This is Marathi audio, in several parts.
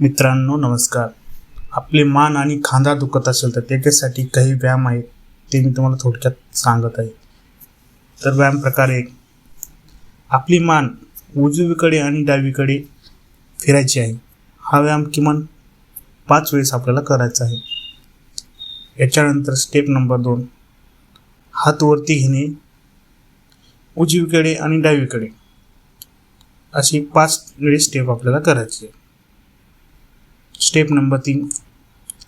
मित्रांनो नमस्कार. आपले मान आणि खांदा दुखत असेल तर त्याच्यासाठी काही व्यायाम आहेत ते मी तुम्हाला थोडक्यात सांगत आहे. तर व्यायाम प्रकार एक. आपली मान उजवीकडे आणि डावीकडे फिरायची आहे. हा व्यायाम किमान पाच वेळेस आपल्याला करायचा आहे. याच्यानंतर स्टेप नंबर दोन. हात वरती घेणे उजवीकडे आणि डावीकडे. अशी पाच वेळेस स्टेप आपल्याला करायची आहे. स्टेप नंबर तीन.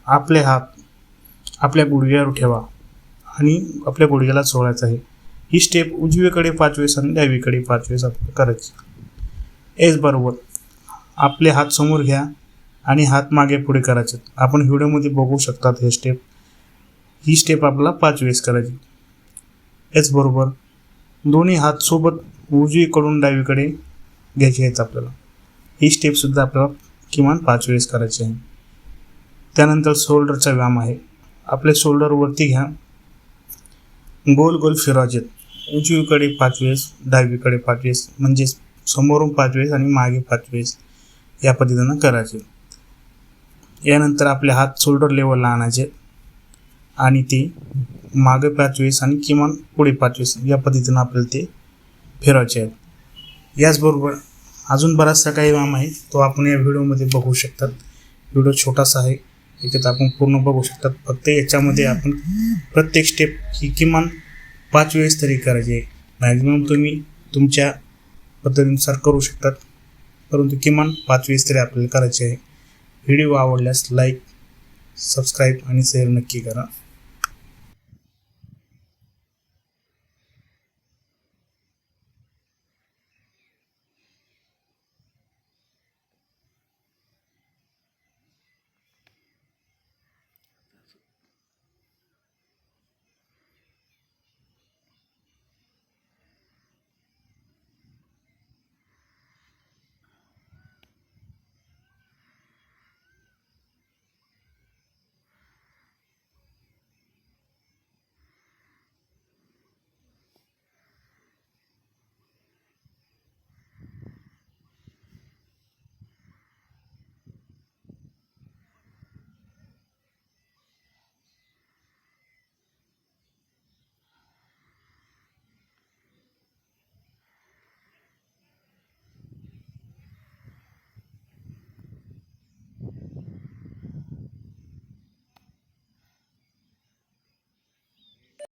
आपले हात आपल्या गुडघ्यावर ठेवा आणि आपल्या गुडघ्याला सोडायचं आहे. ही स्टेप उजवीकडे पाच वेळेस आणि डावीकडे पाच वेळेस आपल्याला करायची. एस बरोबर. आपले हात समोर घ्या आणि हात मागे पुढे करायचे. आपण व्हिडिओमध्ये बघू शकतात हे स्टेप ही स्टेप आपल्याला पाच वेळेस करायची. एस बरोबर. दोन्ही हात सोबत उजवीकडून डावीकडे घ्यायचे आहेत आपल्याला. ही स्टेपसुद्धा आपल्याला किमान पाच वेळेस करायचे. आहे त्यानंतर शोल्डरचा व्यायाम आहे. आपले शोल्डर वरती घ्या. गोल गोल फिरवायचे उजवीकडे पाच वेळेस डावीकडे पाच वेळेस म्हणजे समोरून पाच वेळेस आणि मागे पाच वेळेस या पद्धतीनं करायचे. यानंतर आपले हात शोल्डर लेवलला आणायचे आणि ते मागे पाच वेळेस आणि किमान पुढे पाच वेळेस या पद्धतीनं आपल्याला ते फिरवायचे आहेत. याचबरोबर अजून बराचसा काही व्यायाम आहे तो आपण या व्हिडिओमध्ये बघू शकतात. व्हिडिओ छोटासा आहे याच्यात आपण पूर्ण बघू शकतात. फक्त याच्यामध्ये आपण प्रत्येक स्टेप ही किमान पाच वेळेस तरी करायची आहे. मॅक्झिमम तुम्ही तुमच्या पद्धतीनुसार करू शकतात परंतु किमान पाच वेळेस तरी आपल्याला करायचे आहे. व्हिडिओ आवडल्यास लाईक सबस्क्राईब आणि शेअर नक्की करा.